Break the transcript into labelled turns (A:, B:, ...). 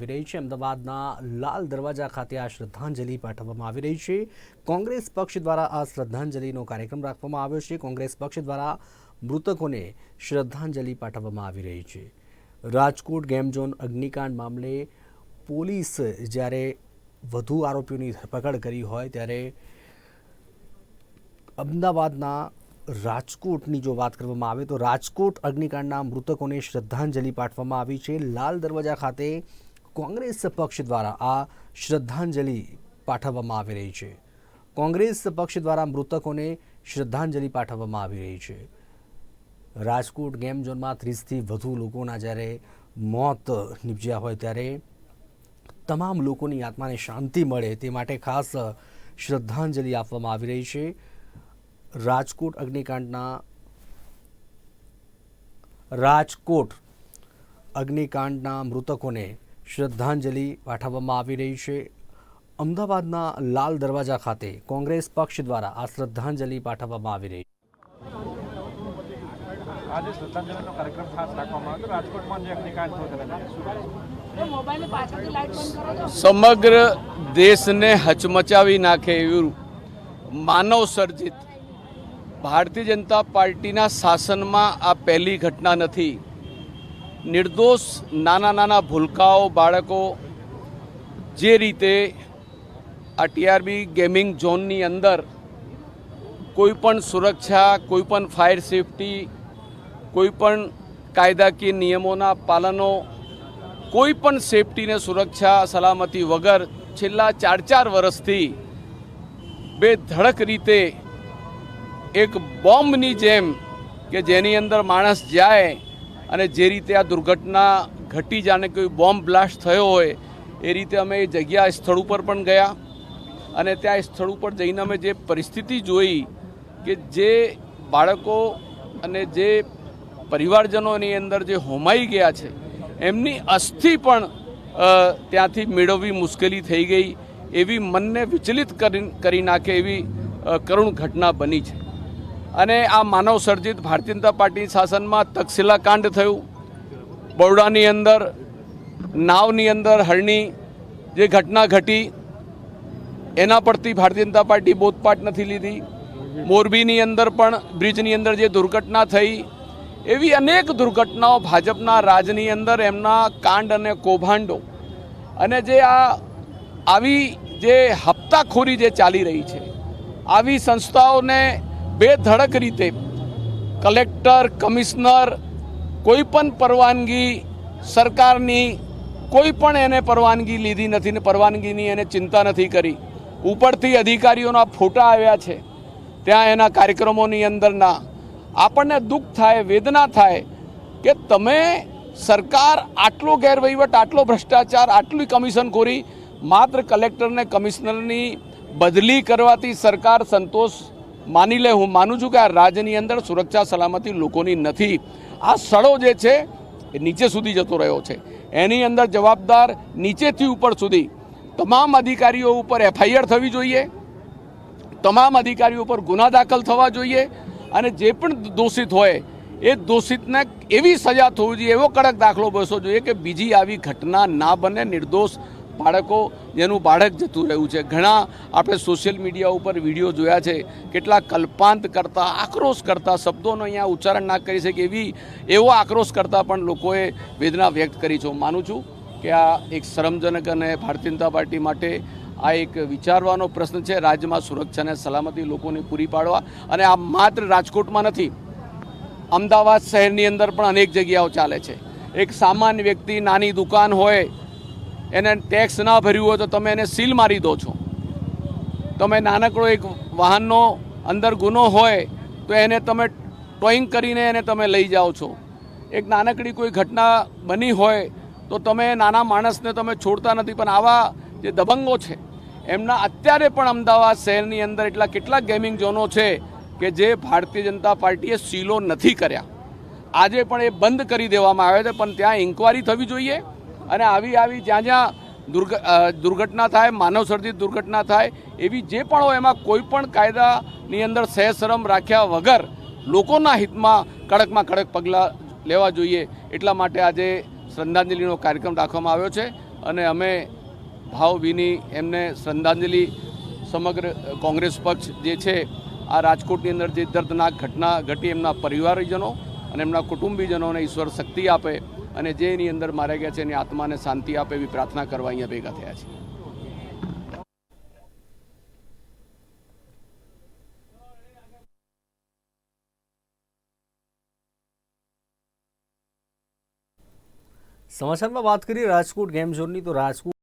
A: આવી છે. અમદાવાદના લાલ દરવાજા ખાતે આ શ્રદ્ધાંજલિ પાઠવવામાં આવી રહી છે. કોંગ્રેસ પક્ષ દ્વારા આ શ્રદ્ધાંજલિનો કાર્યક્રમ રાખવામાં આવ્યો છે. કોંગ્રેસ પક્ષ દ્વારા મૃતકોને શ્રદ્ધાંજલિ પાઠવવામાં આવી રહી છે. રાજકોટ ગેમ ઝોન અગ્નિકાંડ મામલે પોલીસ જ્યારે વધુ આરોપીઓની ધરપકડ કરી હોય ત્યારે અમદાવાદના રાજકોટની જો વાત કરવામાં આવે તો રાજકોટ અગ્નિકાંડના મૃતકોને શ્રદ્ધાંજલિ પાઠવવામાં આવી છે. લાલ દરવાજા ખાતે કોંગ્રેસ પક્ષ દ્વારા આ શ્રદ્ધાંજલિ પાઠવવામાં આવી રહી છે. કોંગ્રેસ પક્ષ દ્વારા મૃતકોને શ્રદ્ધાંજલિ પાઠવવામાં આવી રહી છે. રાજકોટ ગેમ ઝોનમાં ત્રીસથી વધુ લોકોના જ્યારે મોત નીપજ્યા હોય ત્યારે તમામ લોકોની આત્માને શાંતિ મળે તે માટે ખાસ શ્રદ્ધાંજલિ આપવામાં આવી રહી છે. રાજકોટ અગ્નિકાંડના રાજકોટ અગ્નિકાંડના મૃતકોને શ્રદ્ધાંજલિ પાઠવવામાં આવી રહી છે. અમદાવાદના લાલ દરવાજા ખાતે કોંગ્રેસ પક્ષ દ્વારા આ શ્રદ્ધાંજલિ પાઠવવામાં આવી રહી છે.
B: આજે શ્રદ્ધાંજલિનો કાર્યક્રમ ખાસ રાખવામાં આવ્યો રાજકોટમાં જે અગ્નિકાંડ થયો તેના
C: સમગ્ર દેશને હચમચાવી નાખે એવું માનવ સર્જિત ભારતીય જનતા પાર્ટીના શાસનમાં આ પહેલી ઘટના નથી. નિર્દોષ નાના નાના ભૂલકાઓ બાળકો જે રીતે આ ટીઆરબી ગેમિંગ ઝોનની અંદર કોઈપણ સુરક્ષા, કોઈ પણ ફાયર સેફટી, કોઈ પણ કાયદાકીય નિયમોના પાલનો, કોઈ પણ સેફટીને સુરક્ષા, સલામતી વગર છેલ્લા ચાર ચાર વર્ષથી બે ધડક રીતે એક બોમ્બની જેમ કે જેની અંદર માણસ જાય અને જે રીતે આ દુર્ઘટના ઘટી જાણે કોઈ બોમ્બ બ્લાસ્ટ થયો હોય, એ રીતે અમે એ જગ્યા સ્થળ ઉપર પણ ગયા. અને ત્યાં સ્થળ ઉપર જઈને અમે જે પરિસ્થિતિ જોઈ કે જે બાળકો અને જે પરિવારજનોની અંદર જે હોમાઈ ગયા છે, એમની અસ્થિ પણ ત્યાંથી મેળવવી મુશ્કેલી થઈ ગઈ. એવી મનને વિચલિત કરી નાખે એવી કરુણ ઘટના બની છે. અને આ માનવ સર્જિત ભારતીય જનતા પાર્ટી શાસનમાં તક્ષશિલા કાંડ થયું. બરોડાની અંદર, નાવની અંદર હરણી જે ઘટના ઘટી, એના પરથી ભારતીય જનતા પાર્ટી બોધપાઠ નથી લીધી. મોરબીની અંદર પણ, બ્રિજની અંદર જે દુર્ઘટના થઈ, એવી અનેક દુર્ઘટનાઓ ભાજપના રાજની અંદર, એમના કાંડ અને કૌભાંડો. અને જે આ, આવી જે હપ્તાખોરી જે ચાલી રહી છે, આવી સંસ્થાઓને બેધડક રીતે કલેક્ટર, કમિશનર કોઈ પણ પરવાનગી સરકારની કોઈ પણ એને પરવાનગી લીધી નથી ને પરવાનગીની એને ચિંતા નથી કરી. ઉપરથી અધિકારીઓના ફોટા આવ્યા છે. ત્યાં એના કાર્યક્રમોની અંદરના આપણને દુઃખ થાય, વેદના થાય કે તમે સરકાર આટલો ગેરવહીવટ, આટલો ભ્રષ્ટાચાર, આટલી કમિશનખોરી માત્ર કલેક્ટરને કમિશનરની બદલી કરવાથી સરકાર સંતોષ માની લે, હું માનું છું કે આ રાજ્યની અંદર સુરક્ષા સલામતી લોકોની નથી. આ સ્થળો જે છે, એ નીચે સુધી જતો રહ્યો છે. એની અંદર જવાબદાર નીચેથી ઉપર સુધી તમામ અધિકારીઓ ઉપર એફઆઈઆર થવી જોઈએ. તમામ અધિકારીઓ ઉપર ગુના દાખલ થવા જોઈએ અને જે પણ દોષિત હોય, એ દોષિતને એવી સજા થવી જોઈએ, એવો કડક દાખલો બેસવો જોઈએ કે બીજી આવી ઘટના ના બને, નિર્દોષ બાળકો, જેનું બાળક જતું રહ્યું છે. ઘણા આપણે સોશિયલ મીડિયા ઉપર વીડિયો જોયા છે. કેટલા કલ્પાંત કરતા, આક્રોશ કરતા શબ્દોનો અહીંયા ઉચ્ચારણ ના કરી શકે એવી, એવો આક્રોશ કરતા પણ લોકોએ વેદના વ્યક્ત કરી છે. હું માનું છું કે આ એક શરમજનક અને ભારતીય જનતા પાર્ટી માટે આ એક વિચારવાનો પ્રશ્ન છે. રાજ્યમાં સુરક્ષા અને સલામતી લોકોને પૂરી પાડવા. અને આ માત્ર રાજકોટમાં નથી, અમદાવાદ શહેરની અંદર પણ અનેક જગ્યાઓ ચાલે છે. એક સામાન્ય વ્યક્તિ, નાની દુકાન હોય એને ટેક્સ ના ભર્યું હોય તો તમે એને સીલ મારી દો છો. તમે નાનકડો એક વાહનનો અંદર ગુનો હોય તો એને તમે ટોઈંગ કરીને એને તમે લઈ જાઓ છો. એક નાનકડી કોઈ ઘટના બની હોય તો તમે નાના માણસને તમે છોડતા નથી, પણ આવા જે દબંગો છે, એમના અત્યારે પણ અમદાવાદ શહેરની અંદર એટલા કેટલાક ગેમિંગ ઝોનો છે કે જે ભારતીય જનતા પાર્ટીએ સીલો નથી કર્યા. આજે પણ એ બંધ કરી દેવામાં આવે છે, પણ ત્યાં ઇન્કવાયરી થવી જોઈએ. અને આવી આવી જ્યાં જ્યાં દુર્ઘ દુર્ઘટના થાય, માનવસર્જિત દુર્ઘટના થાય, એવી જે પણ હોય એમાં કોઈ પણ કાયદાની અંદર સહેશરમ રાખ્યા વગર લોકોના હિતમાં કડકમાં કડક પગલાં લેવા જોઈએ. એટલા માટે આજે શ્રદ્ધાંજલિનો કાર્યક્રમ રાખવામાં આવ્યો છે અને અમે ભાવભીની એમને શ્રદ્ધાંજલિ સમગ્ર કોંગ્રેસ પક્ષ જે છે, આ રાજકોટની અંદર જે દર્દનાક ઘટના ઘટી એમના પરિવારજનો અને એમના કુટુંબીજનોને ઈશ્વર શક્તિ આપે અને જે એની અંદર માર્યા ગયા છે, એની આત્માને શાંતિ આપે એવી પ્રાર્થના કરવા અહીંયા ભેગા થયા છે.
A: સમાચારમાં વાત કરીએ રાજકોટ ગેમ ઝોનની તો રાજકોટ